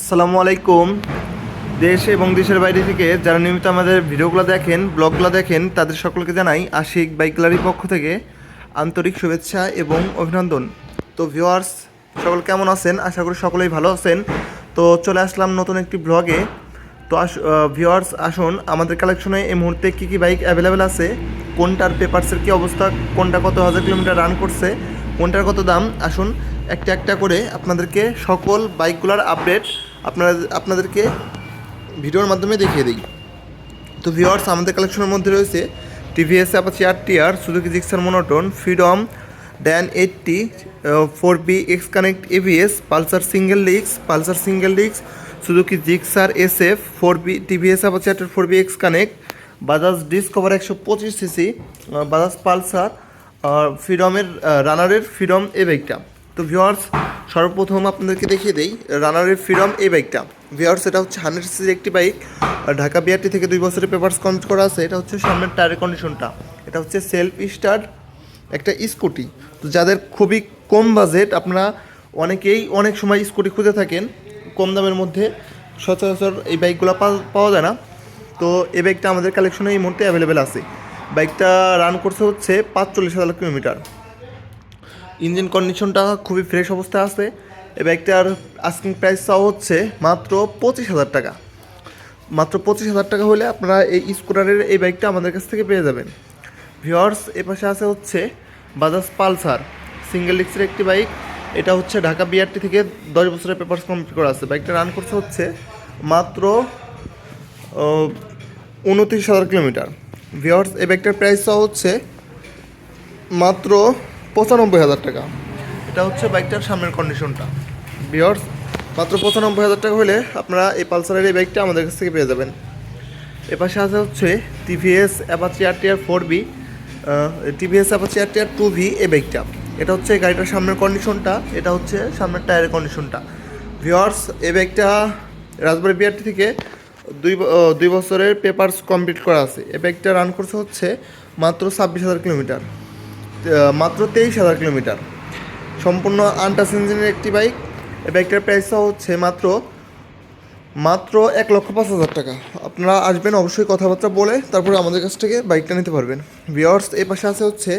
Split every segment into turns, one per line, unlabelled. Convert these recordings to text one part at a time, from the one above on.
আসসালামু আলাইকুম। দেশ এবং দেশের বাইরে থেকে যারা নিয়মিত আমাদের ভিডিওগুলো দেখেন, ব্লগগুলো দেখেন, তাদের সকলকে জানাই আশিক বাইকলারির পক্ষ থেকে আন্তরিক শুভেচ্ছা এবং অভিনন্দন। তো ভিউয়ার্স সকল কেমন আছেন? আশা করি সকলেই ভালো আছেন। তো চলে আসলাম নতুন একটি ব্লগে তো আস ভিউয়ার্স আসুন, আমাদের কালেকশনে এই মুহূর্তে কী কী বাইক অ্যাভেলেবেল আছে, কোনটার পেপারসের কী অবস্থা, কোনটা কত হাজার কিলোমিটার রান করছে, কোনটার কত দাম, আসুন, একটা একটা করে আপনাদেরকে সকল বাইকগুলোর আপডেট আপনারা আপনাদেরকে ভিডিওর মাধ্যমে দেখিয়ে দিই। তো ভিওয়ার্স আমাদের কালেকশনের মধ্যে রয়েছে TVS Apache R TR Suzuki Gixxer monotone Freedom Dan eighty four B X connect AVS Pulsar single leaks Pulsar single leaks Suzuki Gixxer S F four B TVS Apache R four B X connect Bajaj Discover একশো পঁচিশ CC Bajaj Pulsar ফ্রিডমের রানারের Freedom এ বাইকটা তো viewers সর্বপ্রথম আপনাদেরকে দেখিয়ে দেই রানারের ফ্রিডম এই বাইকটা ভিওয়ার্স এটা হচ্ছে হান্ড্রেড সিসির একটি বাইক ঢাকা বিআরটি থেকে দুই বছরের পেপার্স কমপ্লিট করা আছে, এটা হচ্ছে সামনের টায়ারের কন্ডিশনটা এটা হচ্ছে সেলফ স্টার্ট একটা স্কুটি তো যাদের খুবই কম বাজেট আপনারা অনেকেই অনেক সময় স্কুটি খুঁজে থাকেন, কম দামের মধ্যে সচরাচর এই বাইকগুলো পাওয়া যায় না। তো এই বাইকটা আমাদের কালেকশনে এই মুহূর্তে অ্যাভেলেবেল আছে। বাইকটা রান করছে হচ্ছে পাঁচচল্লিশ হাজার কিলোমিটার। ইঞ্জিন কন্ডিশনটা খুবই ফ্রেশ অবস্থায় আছে। এই বাইকটার আস্কিং প্রাইসটাও হচ্ছে মাত্র পঁচিশ হাজার টাকা। মাত্র পঁচিশ হাজার টাকা হলে আপনারা এই স্কুটারের এই বাইকটা আমাদের কাছ থেকে পেয়ে যাবেন। ভিওর্স এ পাশে আছে হচ্ছে বাজাজ পালসার সিঙ্গেল ডিক্সের একটি বাইক। এটা হচ্ছে ঢাকা বিআরটি থেকে দশ বছরের পেপার্স কমপ্লিট করা আছে। বাইকটা রান করছে হচ্ছে মাত্র উনত্রিশ হাজার কিলোমিটার। ভিওর্স এই বাইকটার প্রাইসটাও হচ্ছে মাত্র পঁচানব্বই হাজার টাকা। এটা হচ্ছে বাইকটার সামনের কন্ডিশনটা বিয়ার্স মাত্র পঁচানব্বই হাজার টাকা হলে আপনারা এই পালসারের এই বাইকটা আমাদের কাছ থেকে পেয়ে যাবেন। এপাশে আছে হচ্ছে TVS Apache R TR four V TVS Apache R TR two V এই বাইকটা। এটা হচ্ছে গাড়িটার সামনের কন্ডিশনটা এটা হচ্ছে সামনের টায়ারের কন্ডিশনটা ভিওয়ার্স এই বাইকটা রাজবাড়ি বিআরটি থেকে দুই দুই বছরের পেপারস কমপ্লিট করা আছে। এই বাইকটা রান করছে হচ্ছে মাত্র ছাব্বিশ হাজার কিলোমিটার। মাত্র তেইশ হাজার কিলোমিটার। সম্পূর্ণ আনটাস ইঞ্জিনের একটি বাইক। এই বাইকটার প্রাইসটা হচ্ছে মাত্র মাত্র এক লক্ষ পাঁচ হাজার টাকা। আপনারা আসবেন, অবশ্যই কথাবার্তা বলে তারপরে আমাদের কাছ থেকে বাইকটা নিতে পারবেন। বিয়ার্স এই পাশে আছে হচ্ছে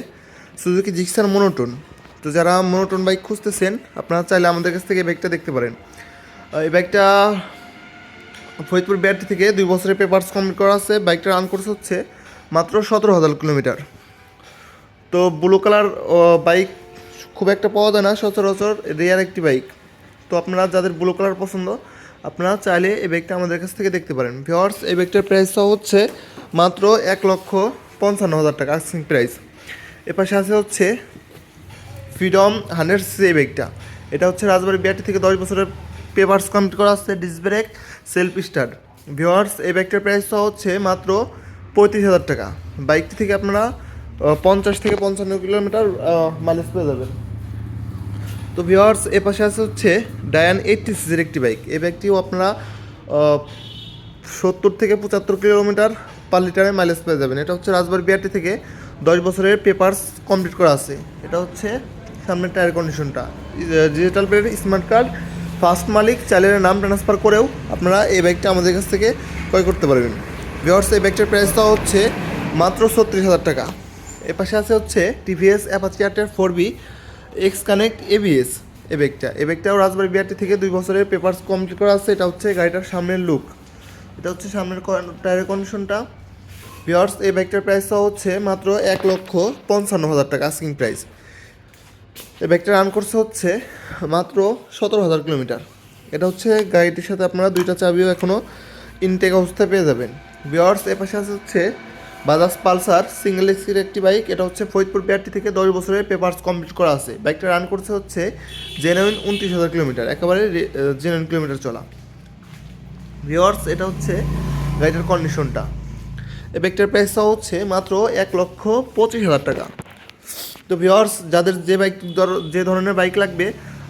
সুজুকি জিক্সার মোনোটন তো যারা মোনোটন বাইক খুঁজতেছেন, আপনারা চাইলে আমাদের কাছ থেকে এই বাইকটা দেখতে পারেন। এই বাইকটা ফরিদপুর ব্যাট থেকে দুই বছরের পেপার্স কমপ্লিট করা আছে। বাইকটা রান করছে হচ্ছে মাত্র সতেরো হাজার কিলোমিটার। তো ব্লু কালার বাইক খুব একটা পাওয়া যায় না, সচরাচর রেয়ার একটি বাইক তো আপনারা যাদের ব্লু কালার পছন্দ, আপনারা চাইলে এই বাইকটা আমাদের কাছ থেকে দেখতে পারেন। ভিওয়ার্স এই বাইকটার প্রাইসটা হচ্ছে মাত্র এক লক্ষ পঞ্চান্ন হাজার টাকা আস্কিং প্রাইস এপাশে আছে হচ্ছে ফ্রিডম হান্ড্রেড সি এই বাইকটা এটা হচ্ছে রাজবাড়ি বিআরটি থেকে দশ বছরের পেপার্স কমপ্লিট করা আছে disc brake self start viewers এই বাইকটার প্রাইসটা হচ্ছে মাত্র পঁয়ত্রিশ হাজার টাকা। বাইকটি থেকে আপনারা পঞ্চাশ থেকে পঞ্চান্ন কিলোমিটার মাইলেজ পেয়ে যাবেন। তো ভিওয়ার্স এ পাশে আছে হচ্ছে ডায়ান এইটটি সিজির একটি বাইক এই বাইকটিও আপনারা সত্তর থেকে পঁচাত্তর কিলোমিটার পার লিটারে মাইলেজ পেয়ে যাবেন। এটা হচ্ছে রাজবাড়ি বিআরটি থেকে দশ বছরের পেপার্স কমপ্লিট করা আছে। এটা হচ্ছে সামনের টায়ার কন্ডিশনটা ডিজিটাল প্লেটের স্মার্ট কার্ড ফার্স্ট মালিক চাইলের নাম ট্রান্সফার করেও আপনারা এই বাইকটা আমাদের কাছ থেকে ক্রয় করতে পারবেন। ভিওয়ার্স এই বাইকটার প্রাইসটা হচ্ছে মাত্র ছত্রিশ হাজার টাকা। এ পাশে আছে হচ্ছে TVS Apache আরটার four V X connect ABS এ ব্যাগটা এ ব্যাগটাও রাজবাড়ি বিআরটি থেকে দুই বছরের পেপার্স কমপ্লিট করা আছে। এটা হচ্ছে গাড়িটার সামনের লুক এটা হচ্ছে সামনের টায়ারের কন্ডিশনটা ভিওর্স এই ব্যাগটার প্রাইসটা হচ্ছে মাত্র এক লক্ষ পঞ্চান্ন হাজার টাকা আস্কিং প্রাইস এই ব্যাগটা রান করছে হচ্ছে মাত্র সতেরো হাজার কিলোমিটার। এটা হচ্ছে গাড়িটির সাথে আপনারা দুইটা চাবিও এখনও ইনটেক অবস্থায় পেয়ে যাবেন। ভিওর্স এ পাশে আছে হচ্ছে বাজাজ পালসার সিঙ্গেল এক্সির একটি বাইক। এটা হচ্ছে ফরিদপুর বিআরটি থেকে দশ বছরের পেপার্স কমপ্লিট করা আছে। বাইকটা রান করছে হচ্ছে জেনুইন উনত্রিশ হাজার কিলোমিটার, একেবারে জেনুইন কিলোমিটার চলা। ভিওয়ার্স এটা হচ্ছে গাড়িটার কন্ডিশনটা এ বাইকটার প্রাইসটা হচ্ছে মাত্র এক লক্ষ পঁচিশ হাজার টাকা। তো ভিওর্স যাদের যে বাইক যে ধরনের বাইক লাগবে,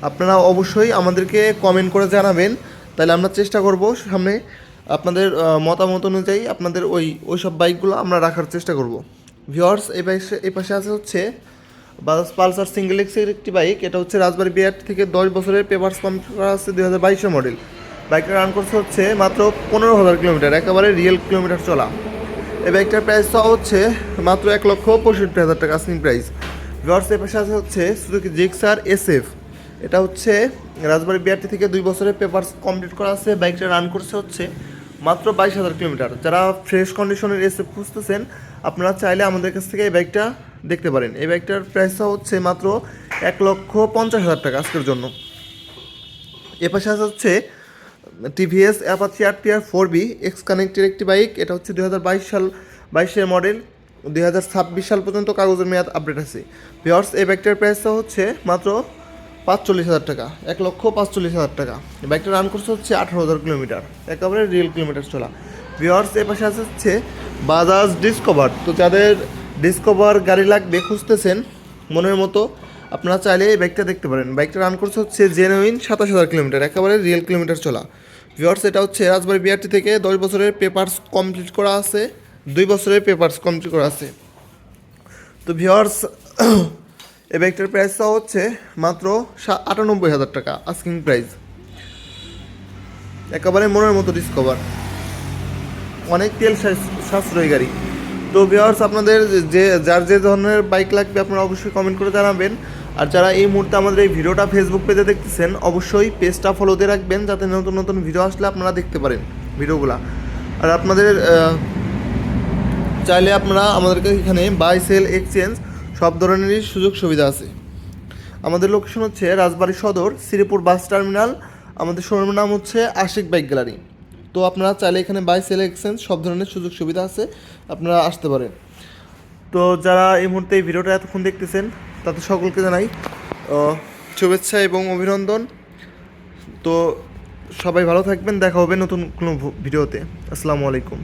আপনারা অবশ্যই আমাদেরকে কমেন্ট করে জানাবেন। তাহলে আমরা চেষ্টা করব সামনে আপনাদের মতামত অনুযায়ী আপনাদের ওই ওই সব বাইকগুলো আমরা রাখার চেষ্টা করব। ভিওর্স এই পাশে এই পাশে আছে হচ্ছে বাজাজ পালসার সিঙ্গেল এক্সের একটি বাইক। এটা হচ্ছে রাজবাড়ি বিআর থেকে দশ বছরের পেপার্স কমপ্লিট করা আছে দুই হাজার বাইশের মডেল বাইকটা রান করছে হচ্ছে মাত্র পনেরো হাজার কিলোমিটার, একেবারে রিয়েল কিলোমিটার চলা। এই বাইকটার প্রাইস চাওয়া হচ্ছে মাত্র এক লক্ষ পঁয়ষট্টি হাজার টাকা আসনিং প্রাইস ভিওর্স এর পাশে আছে হচ্ছে সুজুকি জিক্সার এসএফ এটা হচ্ছে রাজবাড়ি বিআরটি থেকে দুই বছরের পেপার কমপ্লিট করা আছে। বাইকটা রান করছে হচ্ছে মাত্র বাইশ হাজার কিলোমিটার। যারা ফ্রেশ কন্ডিশনের এসে খুঁজতেছেন, আপনারা চাইলে আমাদের কাছ থেকে এই বাইকটা দেখতে পারেন। এই বাইকটার প্রাইসটা হচ্ছে মাত্র এক লক্ষ পঞ্চাশ হাজার টাকা আজকের জন্য। এ পাশে হচ্ছে TVS Apache R T R four V X কানেক্টের একটি বাইক এটা হচ্ছে দুই হাজার বাইশ সাল, বাইশের মডেল দুই হাজার ছাব্বিশ সাল পর্যন্ত কাগজের মেয়াদ আপডেট আছে। ভিওর্স এই বাইকটার প্রাইসটা হচ্ছে মাত্র পাঁচচল্লিশ হাজার টাকা, এক লক্ষ পাঁচচল্লিশ হাজার টাকা। বাইকটা রান করছে হচ্ছে আঠারো হাজার কিলোমিটার, একেবারে রিয়েল কিলোমিটার চলা। ভিওর্স এ পাশে হচ্ছে বাজাজ ডিসকভার তো যাদের ডিসকভার গাড়ি লাগবে খুঁজতেছেন, মনের মতো আপনারা চাইলে এই বাইকটা দেখতে পারেন। বাইকটা রান করছে হচ্ছে জেনুইন সাতাশ হাজার কিলোমিটার, একেবারে রিয়েল কিলোমিটার চলা। ভিওয়ার্স এটা হচ্ছে রাজবাড়ি বিআরটি থেকে দশ বছরের পেপার্স কমপ্লিট করা আছে, দুই বছরের পেপার্স কমপ্লিট করা আছে। তো ভিওর্স এই বাইকটার প্রাইসটা হচ্ছে মাত্র আটানব্বই হাজার টাকা আস্কিং প্রাইস একেবারে মনের মতো ডিসকভার অনেক তেল সাশ্রয়ী গাড়ি। তো ভিওয়ার্স আপনাদের যে যার যে ধরনের বাইক লাগবে, আপনারা অবশ্যই কমেন্ট করে জানাবেন। আর যারা এই মুহূর্তে আমাদের এই ভিডিওটা ফেসবুক পেজে দেখতেছেন, অবশ্যই পেজটা ফলো দিয়ে রাখবেন, যাতে নতুন নতুন ভিডিও আসলে আপনারা দেখতে পারেন ভিডিওগুলা। আর আপনাদের চাইলে আপনারা আমাদেরকে এখানে বাই সেল এক্সচেঞ্জ সব ধরনেরই সুযোগ সুবিধা আছে। আমাদের লোকেশন হচ্ছে রাজবাড়ী সদর, শ্রীপুর বাস টার্মিনাল। আমাদের শোরুমের নাম হচ্ছে আশিক বাইক গ্যালারি। তো আপনারা চাইলে এখানে বাই সেল এক্সচেঞ্জ সব ধরনের সুযোগ সুবিধা আছে, আপনারা আসতে পারেন। তো যারা এই মুহূর্তে এই ভিডিওটা এতক্ষণ দেখতেছেন, তাদের সকলকে জানাই শুভেচ্ছা এবং অভিনন্দন। তো সবাই ভালো থাকবেন, দেখা হবে নতুন কোনো ভিডিওতে। আসসালামু আলাইকুম।